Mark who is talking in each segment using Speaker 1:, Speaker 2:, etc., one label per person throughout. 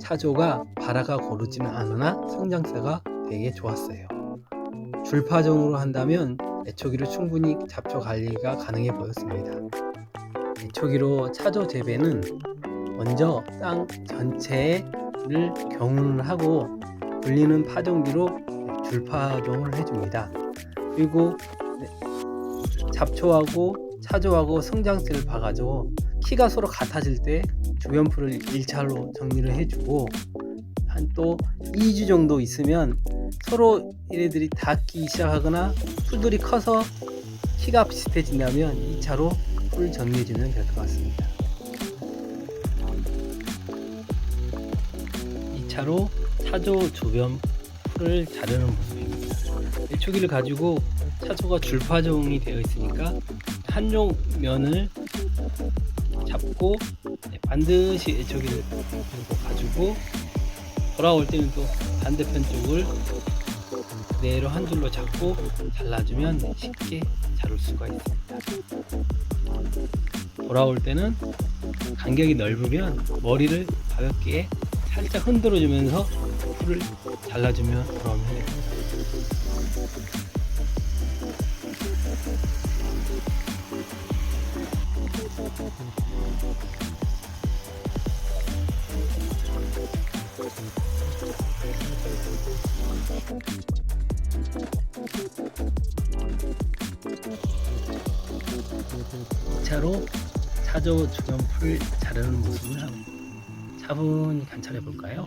Speaker 1: 차조가 바라가 고르지는 않으나 성장세가 되게 좋았어요. 줄파종으로 한다면 애초기로 충분히 잡초 관리가 가능해 보였습니다. 애초기로 차조 재배는 먼저 땅 전체를 경운을 하고 불리는 파종기로 줄파종을 해줍니다. 그리고 네, 잡초하고 차조하고 성장세를 봐가지고 키가 서로 같아질 때 주변 풀을 1차로 정리를 해주고 한 또 2주 정도 있으면 서로 얘네들이 닿기 시작하거나 풀들이 커서 키가 비슷해진다면 2차로 풀 정리해주면 될 것 같습니다. 2차로 차조 주변 풀을 자르는 모습입니다. 일초기를 가지고 차조가 줄파종이 되어 있으니까 한쪽 면을 잡고 네, 반드시 들고 가지고 돌아올 때는 또 반대편 쪽을 그대로 한 줄로 잡고 잘라주면 쉽게 자를 수가 있습니다. 돌아올 때는 간격이 넓으면 머리를 가볍게 살짝 흔들어 주면서 풀을 잘라주면 돌아오면 됩니다. 차로 차조 주변 풀 자르는 모습을 한번 차분히 관찰해 볼까요?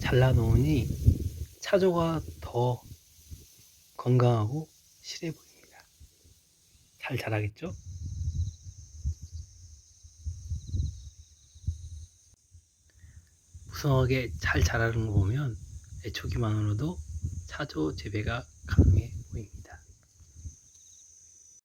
Speaker 1: 잘라 놓으니 차조가 더 건강하고 실해 보입니다. 잘 자라겠죠? 무성하게 잘 자라는 거 보면 애초기만으로도 차조 재배가 가능해